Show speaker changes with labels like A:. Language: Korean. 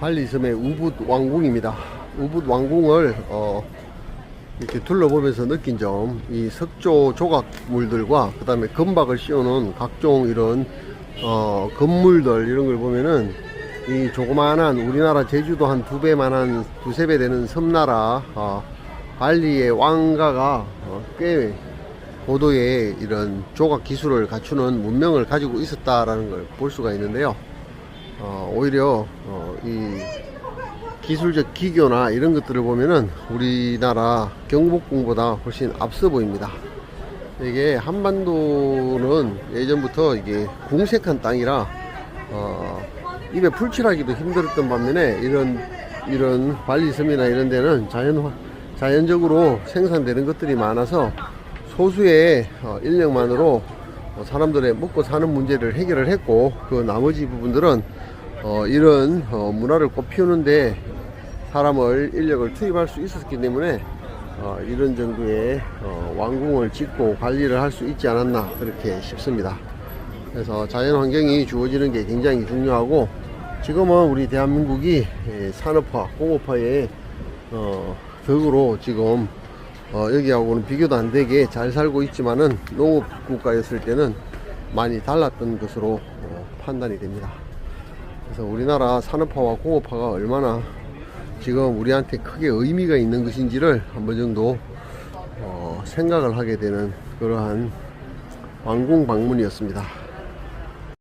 A: 발리섬의 우붓 왕궁입니다. 우붓 왕궁을 어, 이렇게 둘러보면서 느낀 점, 이 석조 조각물들과 그 다음에 금박을 씌워놓은 각종 이런 어, 건물들 이런 걸 보면은 이 조그마한 우리나라 제주도 한 두 배만한 두세 배 되는 섬나라 어, 발리의 왕가가 어, 꽤 고도의 이런 조각 기술을 갖추는 문명을 가지고 있었다라는 걸 볼 수가 있는데요. 어, 오히려 어, 이 기술적 기교나 이런 것들을 보면은 우리나라 경복궁보다 훨씬 앞서 보입니다. 이게 한반도는 예전부터 이게 궁색한 땅이라 어, 입에 풀칠하기도 힘들었던 반면에 이런 이런 발리섬이나 이런 데는 자연 자연적으로 생산되는 것들이 많아서 소수의 어, 인력만으로 어, 사람들의 먹고 사는 문제를 해결을 했고 그 나머지 부분들은 어, 이런 어, 문화를 꽃피우는데 사람을 인력을 투입할 수 있었기 때문에 어, 이런 정도의 어, 왕궁을 짓고 관리를 할 수 있지 않았나 그렇게 싶습니다. 그래서 자연 환경이 주어지는 게 굉장히 중요하고 지금은 우리 대한민국이 예, 산업화, 공업화의 어, 덕으로 지금 어, 여기하고는 비교도 안 되게 잘 살고 있지만은 농업 국가였을 때는 많이 달랐던 것으로 어, 판단이 됩니다. 그래서 우리나라 산업화와 공업화가 얼마나 지금 우리한테 크게 의미가 있는 것인지를 한 번 정도 어, 생각을 하게 되는 그러한 왕궁 방문이었습니다.